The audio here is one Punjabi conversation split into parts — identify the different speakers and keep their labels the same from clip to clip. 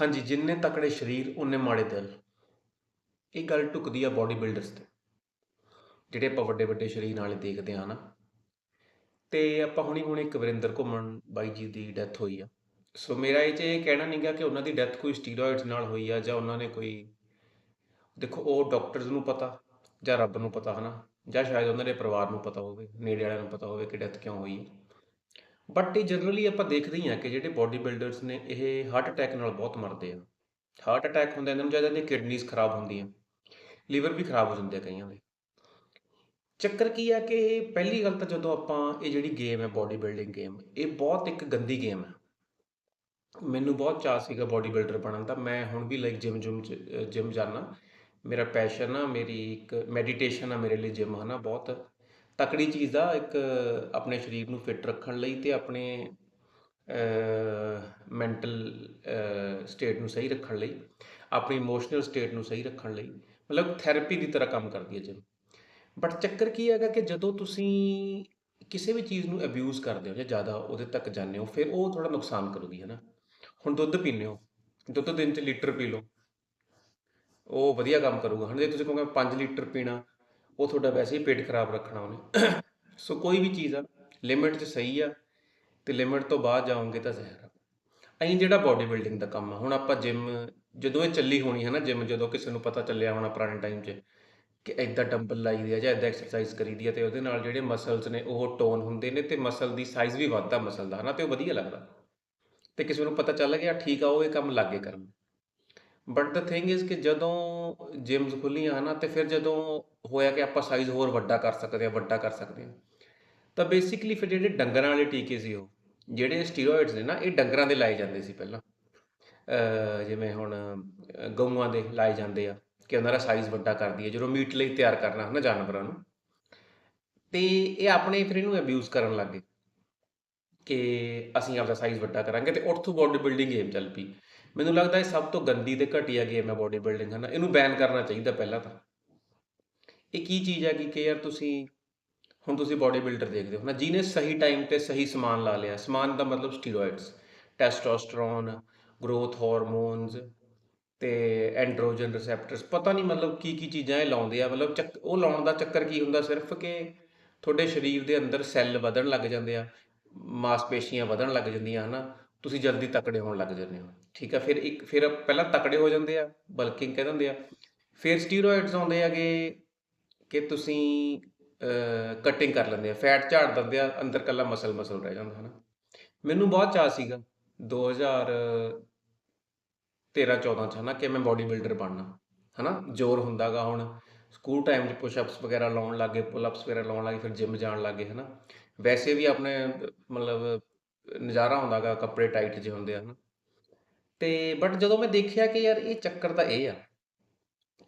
Speaker 1: ਹਾਂਜੀ, ਜਿੰਨੇ ਤਕੜੇ ਸਰੀਰ ਓਨੇ ਮਾੜੇ ਦਿਲ। ਇਹ ਗੱਲ ਢੁੱਕਦੀ ਆ ਬੋਡੀ ਬਿਲਡਰਸ ਤੇ। ਜਿਹੜੇ ਆਪਾਂ ਵੱਡੇ-ਵੱਡੇ ਸਰੀਰ ਵਾਲੇ ਦੇਖਦੇ ਹਾਂ ਨਾ। ਤੇ ਆਪਾਂ ਹੁਣੀ ਹੁਣੇ ਇੱਕ ਵਰਿੰਦਰ ਘੁੰਮਣ ਬਾਈ ਜੀ ਦੀ ਡੈਥ ਹੋਈ ਆ। ਸੋ ਮੇਰਾ ਇਹ 'ਚ ਇਹ ਕਹਿਣਾ ਨਹੀਂ ਗਾ ਕਿ ਉਹਨਾਂ ਦੀ ਡੈਥ ਕੋਈ ਸਟੀਰੋਇਡਸ ਨਾਲ ਹੋਈ ਆ ਜਾਂ ਉਹਨਾਂ ਨੇ ਕੋਈ ਦੇਖੋ ਉਹ ਡਾਕਟਰਸ ਨੂੰ ਪਤਾ ਜਾਂ ਰੱਬ ਨੂੰ ਪਤਾ ਹਨਾ ਜਾਂ ਸ਼ਾਇਦ ਉਹਨਾਂ ਦੇ ਪਰਿਵਾਰ ਨੂੰ ਪਤਾ ਹੋਵੇ, ਨੇੜੇ ਵਾਲਿਆਂ ਨੂੰ ਪਤਾ ਹੋਵੇ ਕਿ ਡੈਥ ਕਿਉਂ ਹੋਈ ਹੈ। ਬਟ ਇਹ ਜਨਰਲੀ ਆਪਾਂ ਦੇਖਦੇ ਹੀ ਆ ਕਿ ਜਿਹੜੇ ਬੋਡੀ ਬਿਲਡਰਸ ਨੇ ਇਹ ਹਾਰਟ ਅਟੈਕ ਨਾਲ ਬਹੁਤ ਮਰਦੇ ਆ। ਹਾਰਟ ਅਟੈਕ ਹੁੰਦਾ ਇਹਨਾਂ ਨੂੰ ਜ਼ਿਆਦਾ ਇਹਨਾਂ ਕਿਡਨੀਜ਼ ਖਰਾਬ ਹੁੰਦੀਆਂ, ਲੀਵਰ ਵੀ ਖਰਾਬ ਹੋ ਜਾਂਦੇ ਆ ਕਈਆਂ ਦੇ। ਚੱਕਰ ਕੀ ਆ ਕਿ ਪਹਿਲੀ ਗੱਲ ਤਾਂ ਜਦੋਂ ਆਪਾਂ ਇਹ ਜਿਹੜੀ ਗੇਮ ਹੈ ਬੋਡੀ ਬਿਲਡਿੰਗ ਗੇਮ, ਇਹ ਬਹੁਤ ਇੱਕ ਗੰਦੀ ਗੇਮ ਹੈ। ਮੈਨੂੰ ਬਹੁਤ ਚਾਅ ਸੀਗਾ ਬੋਡੀ ਬਿਲਡਰ ਬਣਨ ਦਾ। ਮੈਂ ਹੁਣ ਵੀ ਲਾਈਕ ਜਿਮ ਜੁਮ 'ਚ ਅ, ਜਿਮ ਜਾਂਦਾ। ਮੇਰਾ ਪੈਸ਼ਨ ਆ, ਮੇਰੀ ਇੱਕ ਮੈਡੀਟੇਸ਼ਨ ਆ ਮੇਰੇ ਲਈ ਜਿਮ ਹਨਾ ਬਹੁਤ ਤਕੜੀ ਚੀਜ਼ ਆ ਇੱਕ ਆਪਣੇ ਸਰੀਰ ਨੂੰ ਫਿੱਟ ਰੱਖਣ ਲਈ ਤੇ ਆਪਣੇ ਮੈਂਟਲ ਸਟੇਟ ਨੂੰ ਸਹੀ ਰੱਖਣ ਲਈ, ਆਪਣੀ ਇਮੋਸ਼ਨਲ ਸਟੇਟ ਨੂੰ ਸਹੀ ਰੱਖਣ ਲਈ ਮਤਲਬ ਥੈਰੇਪੀ ਦੀ ਤਰ੍ਹਾਂ ਕੰਮ ਕਰਦੀ ਹੈ ਜਿਮ। ਬਟ ਚੱਕਰ ਕੀ ਹੈਗਾ ਕਿ ਜਦੋਂ ਤੁਸੀਂ ਕਿਸੇ ਵੀ ਚੀਜ਼ ਨੂੰ ਅਬਿਊਜ਼ ਕਰਦੇ ਹੋ ਜਾਂ ਜ਼ਿਆਦਾ ਉਹਦੇ ਤੱਕ ਜਾਂਦੇ ਹੋ, ਫਿਰ ਉਹ ਥੋੜਾ ਨੁਕਸਾਨ ਕਰੂਗੀ ਹਨਾ। ਹੁਣ ਦੁੱਧ ਪੀਂਦੇ ਹੋ, ਦੁੱਧ ਦਿਨ 'ਚ ਲੀਟਰ ਪੀ ਲਓ। ਉਹ ਵਧੀਆ ਕੰਮ ਕਰੂਗਾ ਹੁਣ ਜੇ ਤੁਸੀਂ ਕਹੋਗੇ 5 ਲੀਟਰ ਪੀਣਾ, ਉਹ ਤੁਹਾਡਾ ਵੈਸੇ ਹੀ ਪੇਟ ਖਰਾਬ ਰੱਖਣਾ ਉਹਨੇ। ਸੋ ਕੋਈ ਵੀ ਚੀਜ਼ ਆ ਲਿਮਿਟ 'ਚ ਸਹੀ ਆ ਤੇ ਲਿਮਿਟ ਤੋਂ ਬਾਅਦ ਜਾਓਗੇ ਤਾਂ ਜ਼ਹਿਰ ਆ। ਅਸੀਂ ਜਿਹੜਾ ਬੋਡੀ ਬਿਲਡਿੰਗ ਦਾ ਕੰਮ ਆ, ਹੁਣ ਆਪਾਂ ਜਿਮ ਜਦੋਂ ਇਹ ਚੱਲੀ ਹੋਣੀ ਹੈ ਨਾ ਜਿਮ ਜਦੋਂ ਕਿਸੇ ਨੂੰ ਪਤਾ ਚੱਲਿਆ ਹੋਣਾ ਪੁਰਾਣੇ ਟਾਈਮ 'ਚ ਕਿ ਏਦਾਂ ਡੰਬਲ ਲਾਈਦੇ ਆ ਜਾਂ ਏਦਾਂ ਐਕਸਰਸਾਈਜ਼ ਕਰੀਦੀ ਆ ਤੇ ਉਹਦੇ ਨਾਲ ਜਿਹੜੇ ਮਸਲਸ ਨੇ ਉਹ ਟੋਨ ਹੁੰਦੇ ਨੇ ਤੇ ਮਸਲ ਦੀ ਸਾਈਜ਼ ਵੀ ਵੱਧਦਾ ਮਸਲ ਦਾ ਹਨਾ ਤੇ ਉਹ ਵਧੀਆ ਲੱਗਦਾ। ਤੇ ਕਿਸੇ ਨੂੰ ਪਤਾ ਚੱਲ ਗਿਆ ਠੀਕ ਆ ਉਹ ਇਹ ਕੰਮ ਲੱਗੇ ਕਰਨ। ਬਟ ਦ ਥਿੰਗ ਇਜ਼ ਕਿ ਜਦੋਂ ਜਿਮਸ ਖੁੱਲੀਆਂ ਹਨਾ ਤੇ ਫਿਰ ਜਦੋਂ ਹੋਇਆ ਕਿ ਆਪਾਂ ਸਾਈਜ਼ ਹੋਰ ਵੱਡਾ ਕਰ ਸਕਦੇ ਆ, ਵੱਡਾ ਕਰ ਸਕਦੇ ਆ। ਤਾਂ ਬੇਸਿਕਲੀ ਫਿਰ ਜਿਹੜੇ ਡੰਗਰਾਂ ਵਾਲੇ ਟੀਕੇ ਸੀ ਉਹ, ਜਿਹੜੇ ਸਟੀਰੋਇਡਸ ਨੇ ਨਾ ਇਹ ਡੰਗਰਾਂ ਦੇ ਲਾਏ ਜਾਂਦੇ ਸੀ ਪਹਿਲਾਂ। ਜਿਵੇਂ ਹੁਣ ਗਊਆਂ ਦੇ ਲਾਏ ਜਾਂਦੇ ਆ ਕਿ ਉਹਨਾਂ ਦਾ ਸਾਈਜ਼ ਵੱਡਾ ਕਰਦੀ ਹੈ ਜਦੋਂ ਮੀਟ ਲਈ ਤਿਆਰ ਕਰਨਾ ਹਨਾ ਜਾਨਵਰਾਂ ਨੂੰ। ਤੇ ਇਹ ਆਪਣੇ ਫਿਰ ਇਹਨੂੰ ਅਬਿਊਜ਼ ਕਰਨ ਲੱਗ ਗਏ। ਕਿ ਅਸੀਂ ਆਪਦਾ ਸਾਈਜ਼ ਵੱਡਾ ਕਰਾਂਗੇ ਤੇ ਉੱਥੋਂ ਬੋਡੀ ਬਿਲਡਿੰਗ ਗੇਮ ਚੱਲ ਪਈ। ਮੈਨੂੰ ਲੱਗਦਾ ਇਹ ਸਭ ਤੋਂ ਗੰਦੀ ਤੇ ਘਟੀਆ ਗੇਮ ਹੈ ਬੋਡੀ ਬਿਲਡਿੰਗ ਹਨਾ। ਇਹਨੂੰ ਬੈਨ ਕਰਨਾ ਚਾਹੀਦਾ ਪਹਿਲਾਂ ਤਾਂ। ਇਹ ਕੀ ਚੀਜ਼ ਹੈ ਕਿ ਯਾਰ ਤੁਸੀਂ ਹੁਣ ਤੁਸੀਂ ਬੋਡੀ ਬਿਲਡਰ ਦੇਖਦੇ ਹੋ ਨਾ ਜਿਹਨੇ ਸਹੀ ਟਾਈਮ ਤੇ ਸਹੀ ਸਮਾਨ ਲਾ ਲਿਆ। ਸਮਾਨ ਦਾ ਮਤਲਬ ਸਟੀਰੋਇਡਸ, ਟੈਸਟੋਸਟੇਰੋਨ, ਗਰੋਥ ਹਾਰਮੋਨਸ ਤੇ ਐਂਡਰੋਜਨ ਰਿਸੈਪਟਰਸ ਪਤਾ ਨਹੀਂ ਮਤਲਬ ਕੀ-ਕੀ ਚੀਜ਼ਾਂ ਇਹ ਲਾਉਂਦੇ ਆ ਮਤਲਬ ਚੱਕ ਉਹ ਲਾਉਣ ਦਾ ਚੱਕਰ ਕੀ ਹੁੰਦਾ ਸਿਰਫ ਕਿ ਤੁਹਾਡੇ ਸਰੀਰ ਦੇ ਅੰਦਰ ਸੈੱਲ ਵਧਣ ਲੱਗ ਜਾਂਦੇ ਆ, ਮਾਸਪੇਸ਼ੀਆਂ ਵਧਣ ਲੱਗ ਜਾਂਦੀਆਂ ਹਨਾ। ਤੁਸੀਂ ਜਲਦੀ ਤਕੜੇ ਹੋਣ ਲੱਗ ਜਾਂਦੇ ਹੋ। ਠੀਕ ਆ ਫਿਰ ਇੱਕ ਫਿਰ ਪਹਿਲਾਂ ਤਕੜੇ ਹੋ ਜਾਂਦੇ ਆ, ਬਲਕਿੰਗ ਕਹਿ ਦਿੰਦੇ ਆ। ਫਿਰ ਸਟੀਰੋਇਡਸ ਆਉਂਦੇ ਹੈਗੇ ਕਿ ਤੁਸੀਂ ਕਟਿੰਗ ਕਰ ਲੈਂਦੇ ਆ, ਫੈਟ ਝਾੜ ਦਿੰਦੇ ਆ, ਅੰਦਰ ਕੱਲਾ ਮਸਲ ਮਸਲ ਰਹਿ ਜਾਂਦਾ ਹਨਾ। ਮੈਨੂੰ ਬਹੁਤ ਚਾਅ ਸੀਗਾ 2013-14 'ਚ ਹਨਾ ਕਿ ਮੈਂ ਬੋਡੀ ਬਿਲਡਰ ਬਣਨਾ ਹਨਾ। ਜ਼ੋਰ ਹੁੰਦਾਗਾ ਹੁਣ ਸਕੂਲ ਟਾਈਮ 'ਚ ਪੁਸ਼ ਅਪਸ ਵਗੈਰਾ ਲਾਉਣ ਲੱਗ ਗਏ, ਪੁਲ ਅਪਸ ਵਗੈਰਾ ਲਾਉਣ ਲੱਗ ਗਏ, ਫਿਰ ਜਿਮ ਜਾਣ ਲੱਗ ਗਏ ਹਨਾ। ਵੈਸੇ ਵੀ ਆਪਣੇ ਮਤਲਬ ਨਜ਼ਾਰਾ ਆਉਂਦਾਗਾ ਕੱਪੜੇ ਟਾਈਟ ਜਿਹੇ ਹੁੰਦੇ ਆ ਹਨਾ। ਤੇ ਬਟ ਜਦੋਂ ਮੈਂ ਦੇਖਿਆ ਕਿ ਯਾਰ ਇਹ ਚੱਕਰ ਤਾਂ ਇਹ ਆ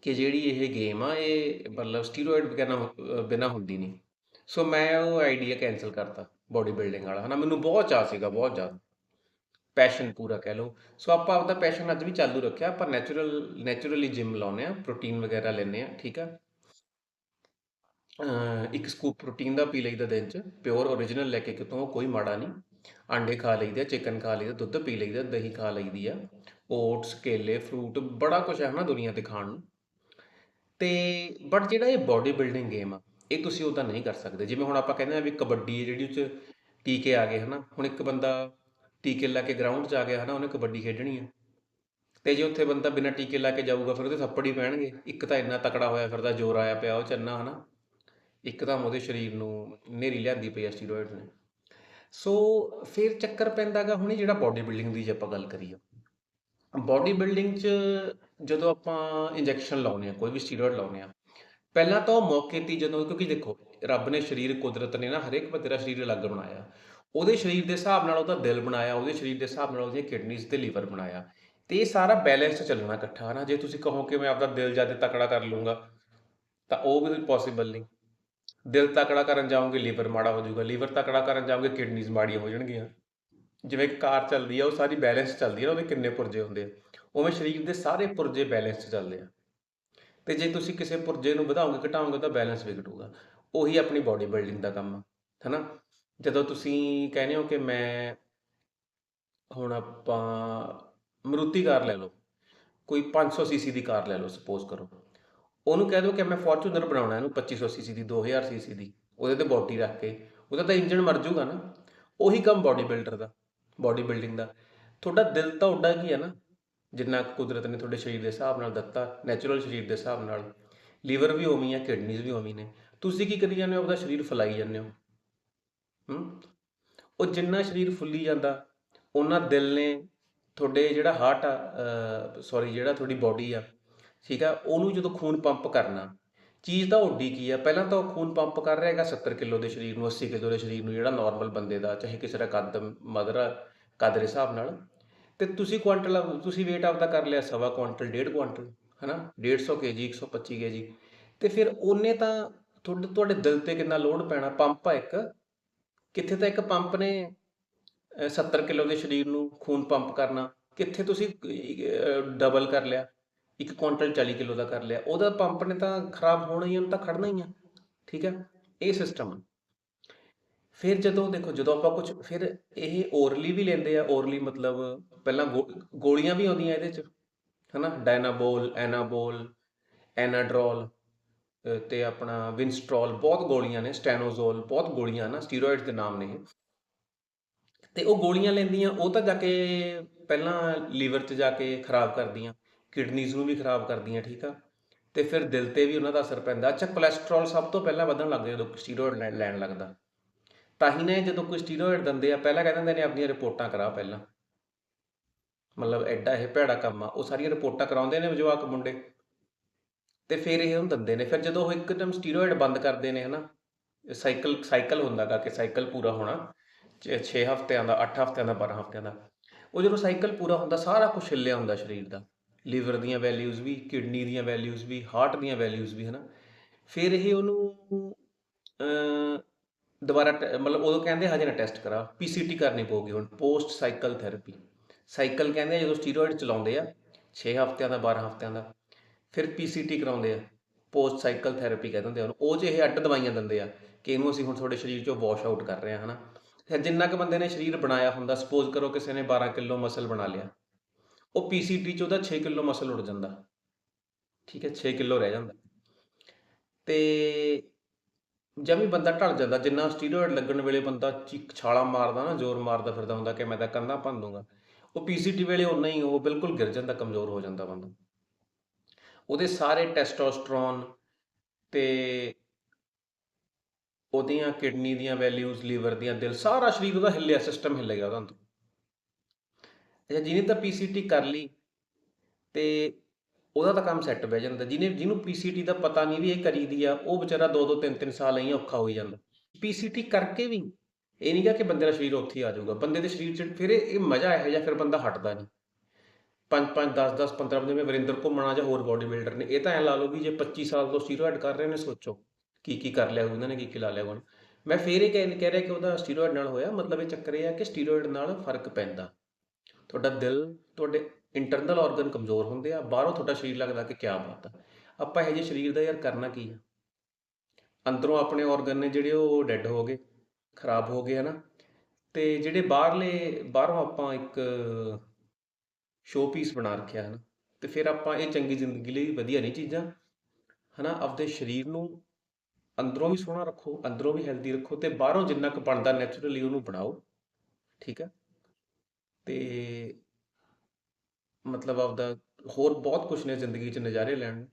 Speaker 1: ਕਿ ਜਿਹੜੀ ਇਹ ਗੇਮ ਆ ਇਹ ਮਤਲਬ ਸਟੀਰੋਇਡ ਬਿਨਾਂ ਅ, ਹੁੰਦੀ ਨਹੀਂ। ਸੋ ਮੈਂ ਉਹ ਆਈਡੀਆ ਕੈਂਸਲ ਕਰਤਾ ਬੋਡੀ ਬਿਲਡਿੰਗ ਵਾਲਾ ਹਨਾ। ਮੈਨੂੰ ਬਹੁਤ ਚਾਅ ਸੀਗਾ ਬਹੁਤ ਜ਼ਿਆਦਾ। ਪੈਸ਼ਨ ਪੂਰਾ ਕਹਿ ਲਓ। ਸੋ ਆਪਾਂ ਆਪਦਾ ਪੈਸ਼ਨ ਅੱਜ ਵੀ ਚਾਲੂ ਰੱਖਿਆ। ਆਪਾਂ ਨੈਚੁਰਲ ਨੈਚੁਰਲੀ ਜਿਮ ਲਾਉਂਦੇ ਆ, ਪ੍ਰੋਟੀਨ ਵਗੈਰਾ ਲੈਂਦੇ ਆ, ਠੀਕ ਆ। ਇੱਕ ਸਕੂਪ ਪ੍ਰੋਟੀਨ ਦਾ ਪੀ ਲਈਦਾ ਦਿਨ 'ਚ, ਪਿਓਰ ਓਰੀਜਨਲ ਲੈ ਕੇ ਕਿਤੋਂ ਕੋਈ ਮਾੜਾ ਨਹੀਂ। ਆਂਡੇ ਖਾ ਲਈਦੇ ਆ, ਚਿਕਨ ਖਾ ਲਈਦਾ, ਦੁੱਧ ਪੀ ਲਈਦਾ, ਦਹੀਂ ਖਾ ਲਈਦੀ ਆ, ਓਟਸ, ਕੇਲੇ, ਫਰੂਟ ਬੜਾ ਕੁਝ ਹੈ ਹਨਾ ਦੁਨੀਆ ਤੇ ਖਾਣ ਨੂੰ। ਤੇ ਬਟ ਜਿਹੜਾ ਇਹ ਬੋਡੀ ਬਿਲਡਿੰਗ ਗੇਮ ਆ, ਇਹ ਤੁਸੀਂ ਉਦਾਂ ਨਹੀਂ ਕਰ ਸਕਦੇ। ਜਿਵੇਂ ਹੁਣ ਆਪਾਂ ਕਹਿੰਦੇ ਆ ਵੀ ਕਬੱਡੀ ਜਿਹੜੀ ਉਹ ਟੀਕੇ ਆ ਗਏ ਹਨਾ। ਹੁਣ ਇੱਕ ਬੰਦਾ ਟੀਕੇ ਲਾ ਕੇ ਗਰਾਊਂਡ 'ਚ ਆ ਗਿਆ ਹਨਾ, ਉਹਨੇ ਕਬੱਡੀ ਖੇਡਣੀ ਆ। ਤੇ ਜੇ ਉੱਥੇ ਬੰਦਾ ਬਿਨਾਂ ਟੀਕੇ ਲਾ ਕੇ ਜਾਊਗਾ ਫਿਰ ਉਹਦੇ ਥੱਪੜ ਹੀ ਪੈਣਗੇ। ਇੱਕ ਤਾਂ ਇੰਨਾ ਤਕੜਾ ਹੋਇਆ ਫਿਰਦਾ, ਜ਼ੋਰ ਆਇਆ ਪਿਆ ਉਹ ਚੰਨਾ ਇੰਨਾ ਇੱਕ ਤਾਂ ਉਹਦੇ ਸਰੀਰ ਨੂੰ ਨ੍ਹੇਰੀ ਲਿਆਂਦੀ ਪਈ ਆ ਨੇ। ਸੋ ਫਿਰ ਚੱਕਰ ਪੈਂਦਾਗਾ ਹੁਣ ਇਹ ਜਿਹੜਾ ਬੋਡੀ ਬਿਲਡਿੰਗ ਦੀ ਜੇ ਆਪਾਂ ਗੱਲ ਕਰੀਏ। ਬੋਡੀ ਬਿਲਡਿੰਗ 'ਚ ਜਦੋਂ ਆਪਾਂ ਇੰਜੈਕਸ਼ਨ ਲਾਉਂਦੇ ਆ, ਕੋਈ ਵੀ ਸਟੀਰੋਇਡ ਲਾਉਂਦੇ ਆ, ਪਹਿਲਾਂ ਤਾਂ ਉਹ ਮੌਕੇ ਤੇ ਜਦੋਂ ਕਿਉਂਕਿ ਦੇਖੋ ਰੱਬ ਨੇ ਸਰੀਰ ਕੁਦਰਤ ਨੇ ਨਾ ਹਰੇਕ ਬੰਦੇ ਦਾ ਸਰੀਰ ਅਲੱਗ ਬਣਾਇਆ। ਉਹਦੇ ਸਰੀਰ ਦੇ ਹਿਸਾਬ ਨਾਲ ਉਹਦਾ ਦਿਲ ਬਣਾਇਆ, ਉਹਦੇ ਸਰੀਰ ਦੇ ਹਿਸਾਬ ਨਾਲ ਉਹਦੀਆਂ ਕਿਡਨੀਜ਼ ਤੇ ਲੀਵਰ ਬਣਾਇਆ। ਤੇ ਇਹ ਸਾਰਾ ਬੈਲੈਂਸ ਚੱਲਣਾ ਇਕੱਠਾ ਹਨਾ। ਜੇ ਤੁਸੀਂ ਕਹੋ ਕਿ ਮੈਂ ਆਪਦਾ ਦਿਲ ਜ਼ਿਆਦਾ ਤਕੜਾ ਕਰ ਲੂੰਗਾ, ਤਾਂ ਉਹ ਵੀ ਪੋਸੀਬਲ ਨਹੀਂ। ਦਿਲ ਤਕੜਾ ਕਰਨ ਜਾਓਗੇ ਲੀਵਰ ਮਾੜਾ ਹੋ ਜਾਊਗਾ, ਲੀਵਰ ਤਕੜਾ ਕਰਨ ਜਾਓਗੇ ਕਿਡਨੀਜ਼ ਮਾੜੀਆਂ ਹੋ ਜਾਣਗੀਆਂ। ਜਿਵੇਂ ਇੱਕ ਕਾਰ ਚੱਲਦੀ ਆ ਉਹ ਸਾਰੀ ਬੈਲੈਂਸ ਚੱਲਦੀ ਆ ਨਾ ਉਹਦੇ ਕਿੰਨੇ ਪੁਰਜੇ ਹੁੰਦੇ ਆ। ਉਵੇਂ ਸਰੀਰ ਦੇ ਸਾਰੇ ਪੁਰਜੇ ਬੈਲੈਂਸ 'ਚ ਚੱਲਦੇ ਆ। ਤੇ ਜੇ ਤੁਸੀਂ ਕਿਸੇ ਪੁਰਜੇ ਨੂੰ ਵਧਾਓਗੇ ਘਟਾਓਗੇ ਤਾਂ ਬੈਲੈਂਸ ਵਿਗੜੂਗਾ। ਉਹੀ ਆਪਣੀ ਬੋਡੀ ਬਿਲਡਿੰਗ ਦਾ ਕੰਮ ਆ, ਹਨਾ। ਜਦੋਂ ਤੁਸੀਂ ਕਹਿੰਦੇ ਹੋ ਕਿ ਮੈਂ ਹੁਣ ਆਪਾਂ ਮਰੂਤੀ ਕਾਰ ਲੈ ਲਓ ਕੋਈ 500 ਸੀਸੀ ਦੀ ਕਾਰ ਲੈ ਲਓ ਸਪੋਜ਼ ਕਰੋ ਉਹਨੂੰ ਕਹਿ ਦਿਓ ਕਿ ਮੈਂ ਫੋਰਚੂਨਰ ਬਣਾਉਣਾ, ਇਹਨੂੰ 2500 ਸੀਸੀ ਦੀ 2000 ਸੀਸੀ ਦੀ, ਉਹਦੇ ਤੇ ਬਾਡੀ ਰੱਖ ਕੇ। ਉਹਦਾ ਤਾਂ ਇੰਜਨ ਮਰ ਜਾਊਗਾ ਨਾ। ਉਹੀ ਕੰਮ ਬਾਡੀ ਬਿਲਡਰ ਦਾ ਬਾਡੀ ਬਿਲਡਿੰਗ ਦਾ। ਤੁਹਾਡਾ ਦਿਲ ਤਾਂ ਉੱਡਾ ਕੀ ਹੈ ਨਾ, ਜਿੰਨਾ ਕੁ ਕੁਦਰਤ ਨੇ ਤੁਹਾਡੇ ਸਰੀਰ ਦੇ ਹਿਸਾਬ ਨਾਲ ਦਿੱਤਾ ਨੈਚੁਰਲ ਸਰੀਰ ਦੇ ਹਿਸਾਬ ਨਾਲ। ਲੀਵਰ ਵੀ ਉਵੇਂ ਹੀ ਆ ਕਿਡਨੀਜ਼ ਵੀ ਉਵੇਂ ਨੇ। ਤੁਸੀਂ ਕੀ ਕਰੀ ਜਾਂਦੇ ਹੋ, ਆਪਦਾ ਸਰੀਰ ਫੁਲਾਈ ਜਾਂਦੇ ਹੋ? ਹੂੰ? ਉਹ ਜਿੰਨਾ ਸਰੀਰ ਫੁੱਲੀ ਜਾਂਦਾ ਉਹਨਾਂ ਦਿਲ ਨੇ ਤੁਹਾਡੇ ਜਿਹੜਾ ਹਾਰਟ ਆ ਸੌਰੀ ਜਿਹੜਾ ਤੁਹਾਡੀ ਬਾਡੀ ਆ ਠੀਕ ਆ ਉਹਨੂੰ ਜਦੋਂ ਖੂਨ ਪੰਪ ਕਰਨਾ ਚੀਜ਼ ਤਾਂ ਉੱਡੀ ਕੀ ਆ ਪਹਿਲਾਂ ਤਾਂ ਉਹ ਖੂਨ ਪੰਪ ਕਰ ਰਿਹਾ ਹੈਗਾ 70 ਕਿਲੋ ਦੇ ਸਰੀਰ ਨੂੰ 80 ਕਿਲੋ ਦੇ ਸਰੀਰ ਨੂੰ ਜਿਹੜਾ ਨਾਰਮਲ ਬੰਦੇ ਦਾ ਚਾਹੇ ਕਿਸੇ ਦਾ ਕੱਦ ਮਦਰ ਆ, ਕੱਦ ਦੇ ਹਿਸਾਬ ਨਾਲ। ਤੇ ਤੁਸੀਂ ਕੁਆਂਟਲ ਤੁਸੀਂ weight ਆਪਦਾ ਕਰ ਲਿਆ ਸਵਾ ਕੁਆਂਟਲ ਡੇਢ ਕੁਆਂਟਲ ਹਨਾ? 150 ਕੇਜੀ 125 ਕੇਜੀ ਤੇ ਫਿਰ ਉਹਨੇ ਤਾਂ ਤੁਹਾਡੇ ਤੁਹਾਡੇ ਦਿਲ ਤੇ ਕਿੰਨਾ ਲੋਡ ਪੈਣਾ? ਪੰਪ ਆ ਇੱਕ। ਕਿੱਥੇ ਤਾਂ ਇੱਕ ਪੰਪ ਨੇ ਅ, 70 ਕਿਲੋ ਦੇ ਸਰੀਰ ਨੂੰ ਖੂਨ ਪੰਪ ਕਰਨਾ? ਕਿੱਥੇ ਤੁਸੀਂ ਡਬਲ ਕਰ ਲਿਆ? ਇੱਕ ਕੁਆਂਟਲ 40 ਕਿਲੋ ਦਾ ਕਰ ਲਿਆ ਉਹਦਾ ਪੰਪ ਨੇ ਤਾਂ ਖਰਾਬ ਹੋਣਾ ਹੀ ਆ, ਉਹਨੂੰ ਤਾਂ ਖੜਨਾ ਹੀ ਆ ਠੀਕ ਹੈ ਇਹ ਸਿਸਟਮ ਆ। ਫਿਰ ਜਦੋਂ ਦੇਖੋ ਜਦੋਂ ਆਪਾਂ ਕੁਝ ਫਿਰ ਇਹ ਓਰਲੀ ਵੀ ਲੈਂਦੇ ਆ ਓਰਲੀ ਮਤਲਬ ਪਹਿਲਾਂ ਗੋ- ਗੋਲੀਆਂ ਵੀ ਆਉਂਦੀਆਂ ਇਹਦੇ ਚ ਹਨਾ ਡਾਇਨਾਬੋਲ ਐਨਾਬੋਲ ਐਨਾਡਰੋਲ ਅ, ਤੇ ਆਪਣਾ ਵਿਨਸਟਰੋਲ ਬਹੁਤ ਗੋਲੀਆਂ ਨੇ ਸਟੈਨੋਜ਼ੋਲ ਬਹੁਤ ਗੋਲੀਆਂ ਨਾ ਸਟੀਰੋਇਡਸ ਦੇ ਨਾਮ ਨੇ ਇਹ। ਤੇ ਉਹ ਗੋਲੀਆਂ ਲੈਂਦੀਆਂ ਉਹ ਤਾਂ ਜਾ ਕੇ ਪਹਿਲਾਂ ਲੀਵਰ 'ਚ ਜਾ ਕੇ ਖਰਾਬ ਕਰਦੀਆਂ। ਕਿਡਨੀਜ਼ ਨੂੰ ਵੀ ਖਰਾਬ ਕਰਦੀਆਂ, ਠੀਕ ਆ? ਤੇ ਫਿਰ ਦਿਲ ਤੇ ਵੀ ਉਹਨਾਂ ਦਾ ਅਸਰ ਪੈਂਦਾ। ਅੱਛਾ ਕੋਲੇਸਟ੍ਰੋਲ ਸਭ ਤੋਂ ਪਹਿਲਾਂ ਵਧਣ ਲੱਗ ਜਾਂਦਾ ਜਦੋਂ ਸਟੀਰੋਇਡ ਲੈਣ ਲੱਗਦਾ। ਤਾਂ ਹੀ ਨੇ ਜਦੋਂ ਕੋਈ ਸਟੀਰੋਇਡ ਦਿੰਦੇ ਆ, ਪਹਿਲਾਂ ਕਹਿ ਦਿੰਦੇ ਨੇ ਆਪਣੀਆਂ ਰਿਪੋਰਟਾਂ ਕਰਾ ਪਹਿਲਾਂ। ਮਤਲਬ ਐਡਾ ਇਹ ਭੈੜਾ ਕੰਮ ਆ। ਉਹ ਸਾਰੀਆਂ ਰਿਪੋਰਟਾਂ ਕਰਾਉਂਦੇ ਨੇ ਜਵਾਕ ਮੁੰਡੇ। ਤੇ ਫਿਰ ਇਹ ਉਹਨੂੰ ਦਿੰਦੇ ਨੇ। ਫਿਰ ਜਦੋਂ ਉਹ ਇੱਕਦਮ ਸਟੀਰੋਇਡ ਬੰਦ ਕਰਦੇ ਨੇ, ਹਨਾ? ਸਾਈਕਲ ਸਾਈਕਲ ਹੁੰਦਾਗਾ ਕਿ ਸਾਈਕਲ ਪੂਰਾ ਹੋਣਾ। 6 ਹਫ਼ਤਿਆਂ ਦਾ 8 ਹਫ਼ਤਿਆਂ ਦਾ 12 ਹਫ਼ਤਿਆਂ ਦਾ। ਉਹ ਜਦੋਂ ਸਾਈਕਲ ਪੂਰਾ ਹੁੰਦਾ, ਸਾਰਾ ਕੁਝ ਹਿੱਲਿਆ ਹੁੰਦਾ ਸਰੀਰ ਦਾ। ਲੀਵਰ ਦੀਆਂ ਵੈਲਿਊਜ਼ ਵੀ, ਕਿਡਨੀ ਦੀਆਂ ਵੈਲਿਊਜ਼ ਵੀ, ਹਾਰਟ ਦੀਆਂ ਵੈਲਿਊਜ਼ ਵੀ, ਹਨਾ? ਫਿਰ ਇਹ ਉਹਨੂੰ ਦੁਬਾਰਾ ਟੈ- ਮਤਲਬ ਉਦੋਂ ਕਹਿੰਦੇ ਹਜੇ ਨਾ ਟੈਸਟ ਕਰਾ ਪੀਸੀਟੀ ਕਰਨੀ ਪਊਗੀ ਹੁਣ, ਪੋਸਟ ਸਾਈਕਲ ਥੈਰੇਪੀ। ਸਾਈਕਲ ਕਹਿੰਦੇ ਆ ਜਦੋਂ ਸਟੀਰੋਇਡ ਚਲਾਉਂਦੇ ਆ 6 ਹਫ਼ਤਿਆਂ ਦਾ 12 ਹਫ਼ਤਿਆਂ ਦਾ, ਫਿਰ ਪੀਸੀਟੀ ਕਰਾਉਂਦੇ ਆ, ਪੋਸਟ ਸਾਈਕਲ ਥੈਰੇਪੀ ਕਹਿੰਦੇ ਹੁੰਦੇ ਆ ਉਹਨੂੰ। ਉਹ 'ਚ ਇਹ ਅੱਡ ਦਵਾਈਆਂ ਦਿੰਦੇ ਆ ਕਿ ਇਹਨੂੰ ਅਸੀਂ ਹੁਣ ਤੁਹਾਡੇ ਸਰੀਰ 'ਚੋਂ ਵਾਸ਼ ਆਊਟ ਕਰ ਰਹੇ ਹਾਂ ਹਨਾ? ਫਿਰ ਜਿੰਨਾ ਕੁ ਬੰਦੇ ਨੇ ਸਰੀਰ ਬਣਾਇਆ ਹੁੰਦਾ, ਸਪੋਜ਼ ਕਰੋ ਕਿਸੇ ਨੇ 12 ਕਿਲੋ ਮਸਲ ਬਣਾ ਲਿਆ। ਉਹ ਪੀਸੀਟੀ 'ਚ ਉਹਦਾ 6 ਕਿਲੋ ਮਸਲ ਉੱਡ ਜਾਂਦਾ। ਠੀਕ ਹੈ 6 ਕਿਲੋ ਰਹਿ ਜਾਂਦਾ। ਤੇ ਜਮੀ ਬੰਦਾ ਢਲ ਜਾਂਦਾ। ਜਿੰਨਾ ਸਟੀਰੋਇਡ ਲੱਗਣ ਵੇਲੇ ਬੰਦਾ ਚੀਕ ਛਾਲਾ ਮਾਰਦਾ ਨਾ, ਜ਼ੋਰ ਮਾਰਦਾ ਫਿਰਦਾ ਹੁੰਦਾ ਕਿ ਮੈਂ ਤਾਂ ਕੰਧਾਂ ਭੰਨ ਦੂੰਗਾ। ਉਹ ਪੀਸੀਟੀ ਵੇਲੇ ਉਨਾ ਹੀ ਉਹ ਬਿਲਕੁਲ ਗਿਰ ਜਾਂਦਾ, ਕਮਜ਼ੋਰ ਹੋ ਜਾਂਦਾ ਬੰਦਾ। ਉਹਦੇ ਸਾਰੇ ਟੈਸਟੋਸਟਰੋਨ ਤੇ ਉਹਦੀਆਂ ਕਿਡਨੀ ਦੀਆਂ ਵੈਲਿਊਜ਼ ਲੀਵਰ ਦੀਆਂ ਦਿਲ ਸਾਰਾ ਸਰੀਰ ਉਹਦਾ ਹਿੱਲਿਆ ਸਿਸਟਮ ਹਿੱਲ ਉਹਦਾ ਅੰਦਰ। ਅੱਛਾ ਜਿਹਨੇ ਤਾਂ ਪੀਸੀਟੀ ਕਰ ਲਈ ਤੇ ਉਹਦਾ ਤਾਂ ਕੰਮ ਸੈੱਟ ਬਹਿ ਜਾਂਦਾ। ਜਿਹਨੇ, ਜਿਹਨੂੰ ਪੀਸੀਟੀ ਦਾ ਪਤਾ ਨਹੀਂ ਵੀ ਇਹ ਕਰੀਦੀ ਆ, ਉਹ ਵਿਚਾਰਾ 2-2 3-3 ਸਾਲ ਐਂ ਔਖਾ ਹੋਈ ਜਾਂਦਾ। ਪੀਸੀਟੀ ਕਰਕੇ ਵੀ ਇਹ ਨਹੀਂਗਾ ਕਿ ਬੰਦੇ ਦਾ ਸਰੀਰ ਉੱਥੇ ਆ ਜਾਊਗਾ। ਬੰਦੇ ਦੇ ਸਰੀਰ 'ਚ ਫਿਰ ਇਹ ਮਜ਼ਾ ਇਹੋ ਜਿਹਾ ਫਿਰ ਬੰਦਾ ਹਟਦਾ ਨਹੀਂ। 5-5 10-10 15 ਬੰਦੇ ਮੈਂ ਵਰਿੰਦਰ ਘੁੰਮਣਾ ਜਾਂ ਹੋਰ ਬਾਡੀ ਬਿਲਡਰ ਨੇ, ਇਹ ਤਾਂ ਐ ਲਾ ਲਓ ਵੀ ਜੇ 25 ਸਾਲ ਤੋਂ ਸਟੀਰੋਇਡ ਕਰ ਰਹੇ ਨੇ, ਸੋਚੋ ਕੀ ਕੀ ਕਰ ਲਿਆ ਉਹਨਾਂ ਨੇ, ਕੀ ਕੀ ਲਾ ਲਿਆ ਹੋਊ ਮੈਂ ਫੇਰ ਇਹ ਕਹਿ ਕਹਿ ਰਿਹਾ ਕਿ ਉਹਦਾ ਸਟੀਰੋਇਡ ਨਾਲ ਹੋਇਆ, ਮਤਲਬ ਇਹ ਚੱਕਰ ਇਹ ਆ ਕਿ ਸਟੀਰੋਇਡ ਨਾਲ ਫ਼ਰਕ ਪੈਂਦਾ। ਤੁਹਾਡਾ ਦਿਲ, ਤੁਹਾਡੇ ਇੰਟਰਨਲ ਆਰਗਨ ਕਮਜ਼ੋਰ ਹੁੰਦੇ ਆ, ਬਾਹਰੋਂ ਤੁਹਾਡਾ ਸਰੀਰ ਲੱਗਦਾ ਕਿ ਕਿਆ ਬਾਤ ਆ। ਆਪਾਂ ਇਹ ਜਿਹੇ ਸਰੀਰ ਦਾ ਯਾਰ ਕਰਨਾ ਕੀ ਆ? ਅੰਦਰੋਂ ਆਪਣੇ ਆਰਗਨ ਨੇ ਜਿਹੜੇ ਉਹ ਡੈੱਡ ਹੋ ਗਏ, ਖਰਾਬ ਹੋ ਗਏ, ਹਨਾ? ਤੇ ਜਿਹੜੇ ਬਾਹਰਲੇ, ਬਾਹਰੋਂ ਆਪਾਂ ਇੱਕ ਸ਼ੋਅ ਪੀਸ ਬਣਾ ਰੱਖਿਆ, ਹਨਾ? ਤੇ ਫਿਰ ਆਪਾਂ ਇਹ ਚੰਗੀ ਜ਼ਿੰਦਗੀ ਲਈ ਵਧੀਆ ਨਹੀਂ ਚੀਜ਼ਾਂ, ਹਨਾ? ਆਪਦੇ ਸਰੀਰ ਨੂੰ ਅੰਦਰੋਂ ਵੀ ਸੋਹਣਾ ਰੱਖੋ, ਅੰਦਰੋਂ ਵੀ ਹੈਲਦੀ ਰੱਖੋ ਤੇ ਬਾਹਰੋਂ ਜਿੰਨਾ ਕੁ ਬਣਦਾ ਨੈਚੁਰਲੀ ਉਹਨੂੰ ਬਣਾਓ, ਠੀਕ ਹੈ ਤੇ ਮਤਲਬ ਆਪਦਾ ਹੋਰ ਬਹੁਤ ਕੁਝ ਨੇ ਜ਼ਿੰਦਗੀ 'ਚ ਨਜ਼ਾਰੇ ਲੈਣ।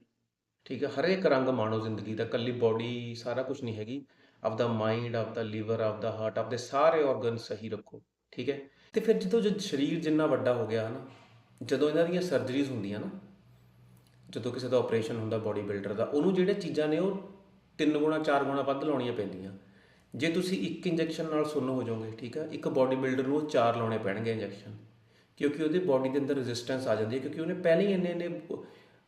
Speaker 1: ਠੀਕ ਹੈ, ਹਰੇਕ ਰੰਗ ਮਾਣੋ ਜ਼ਿੰਦਗੀ ਦਾ ਕੱਲੀ ਬਾਡੀ ਸਾਰਾ ਕੁਝ ਨਹੀਂ ਹੈਗੀ। ਆਪਦਾ ਮਾਈਂਡ ਆਪਦਾ ਲੀਵਰ ਆਪਦਾ ਹਾਰਟ ਆਪਦੇ ਸਾਰੇ ਆਰਗਨ ਸਹੀ ਰੱਖੋ। ਠੀਕ ਹੈ, ਤੇ ਫਿਰ ਜਦੋਂ ਜਦ ਸਰੀਰ ਜਿੰਨਾ ਵੱਡਾ ਹੋ ਗਿਆ ਨਾ ਜਦੋਂ ਇਹਨਾਂ ਦੀਆਂ ਸਰਜਰੀਜ਼ ਹੁੰਦੀਆਂ ਨਾ, ਜਦੋਂ ਕਿਸੇ ਦਾ ਆਪਰੇਸ਼ਨ ਹੁੰਦਾ ਬਾਡੀ ਬਿਲਡਰ ਦਾ, ਉਹਨੂੰ ਜਿਹੜੇ ਚੀਜ਼ਾਂ ਨੇ ਉਹ ਤਿੰਨ ਗੁਣਾ, ਚਾਰ ਗੁਣਾ ਵੱਧ ਲਾਉਣੀਆਂ ਪੈਂਦੀਆਂ। ਜੇ ਤੁਸੀਂ ਇੱਕ ਇੰਜੈਕਸ਼ਨ ਨਾਲ ਸੁੰਨ ਹੋ ਜਾਓਗੇ, ਠੀਕ ਹੈ ਇੱਕ ਬਾਡੀ ਬਿਲਡਰ ਨੂੰ ਉਹ ਚਾਰ ਲਾਉਣੇ ਪੈਣਗੇ ਇੰਜੈਕਸ਼ਨ ਕਿਉਂਕਿ ਉਹਦੇ ਬਾਡੀ ਦੇ ਅੰਦਰ ਰੈਜ਼ਿਸਟੈਂਸ ਆ ਜਾਂਦੀ ਹੈ, ਕਿਉਂਕਿ ਉਹਨੇ ਪਹਿਲਾਂ ਹੀ ਇੰਨੇ ਇੰਨੇ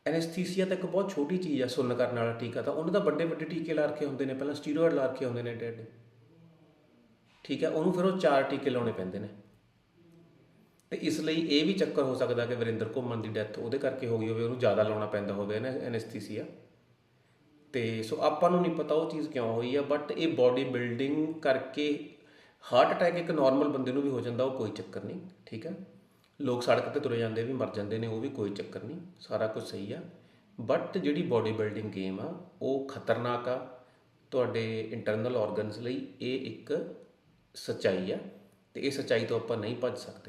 Speaker 1: ਐਨੈਸਥੀਸੀਆ ਤਾਂ ਇੱਕ ਬਹੁਤ ਛੋਟੀ ਚੀਜ਼ ਆ ਸੁੰਨ ਕਰਨ ਵਾਲਾ ਟੀਕਾ ਤਾਂ ਉਹਨੇ ਤਾਂ ਵੱਡੇ ਵੱਡੇ ਟੀਕੇ ਲਾ ਰੱਖੇ ਹੁੰਦੇ ਨੇ, ਪਹਿਲਾਂ ਸਟੀਰੋਇਡ ਲਾ ਰੱਖੇ ਹੁੰਦੇ ਨੇ ਡੈਡ ਠੀਕ ਹੈ ਉਹਨੂੰ ਫਿਰ ਉਹ ਚਾਰ ਟੀਕੇ ਲਾਉਣੇ ਪੈਂਦੇ ਨੇ। ਤੇ ਇਸ ਲਈ ਇਹ ਵੀ ਚੱਕਰ ਹੋ ਸਕਦਾ ਕਿ ਵਰਿੰਦਰ ਘੁੰਮਣ ਦੀ ਡੈਥ ਉਹਦੇ ਕਰਕੇ ਹੋ ਗਈ ਹੋਵੇ, ਉਹਨੂੰ ਜ਼ਿਆਦਾ ਲਾਉਣਾ ਪੈਂਦਾ ਹੋਵੇ ਨਾ ਐਨੈਸਥੀਸੀਆ ਤੇ ਸੋ ਆਪਾਂ ਨੂੰ ਨਹੀਂ ਪਤਾ ਉਹ ਚੀਜ਼ ਕਿਉਂ ਹੋਈ ਆ ਬਟ ਇਹ ਬਾਡੀ ਬਿਲਡਿੰਗ ਕਰਕੇ ਹਾਰਟ ਅਟੈਕ ਇੱਕ ਨਾਰਮਲ ਬੰਦੇ ਨੂੰ ਵੀ ਹੋ ਜਾਂਦਾ, ਉਹ ਕੋਈ ਚੱਕਰ ਨਹੀਂ, ਠੀਕ ਹੈ ਲੋਕ ਸੜਕ ਤੇ ਤੁਰੇ ਜਾਂਦੇ ਵੀ ਮਰ ਜਾਂਦੇ ਨੇ, ਉਹ ਵੀ ਕੋਈ ਚੱਕਰ ਨਹੀਂ, ਸਾਰਾ ਕੁਝ ਸਹੀ ਆ। ਬਟ ਜਿਹੜੀ ਬਾਡੀ ਬਿਲਡਿੰਗ ਗੇਮ ਆ, ਉਹ ਖਤਰਨਾਕ ਆ ਤੁਹਾਡੇ ਇੰਟਰਨਲ ਆਰਗਨਸ ਲਈ, ਇਹ ਇੱਕ ਸੱਚਾਈ ਆ ਤੇ ਇਹ ਸੱਚਾਈ ਤੋਂ ਆਪਾਂ ਨਹੀਂ ਭੱਜ ਸਕਦੇ।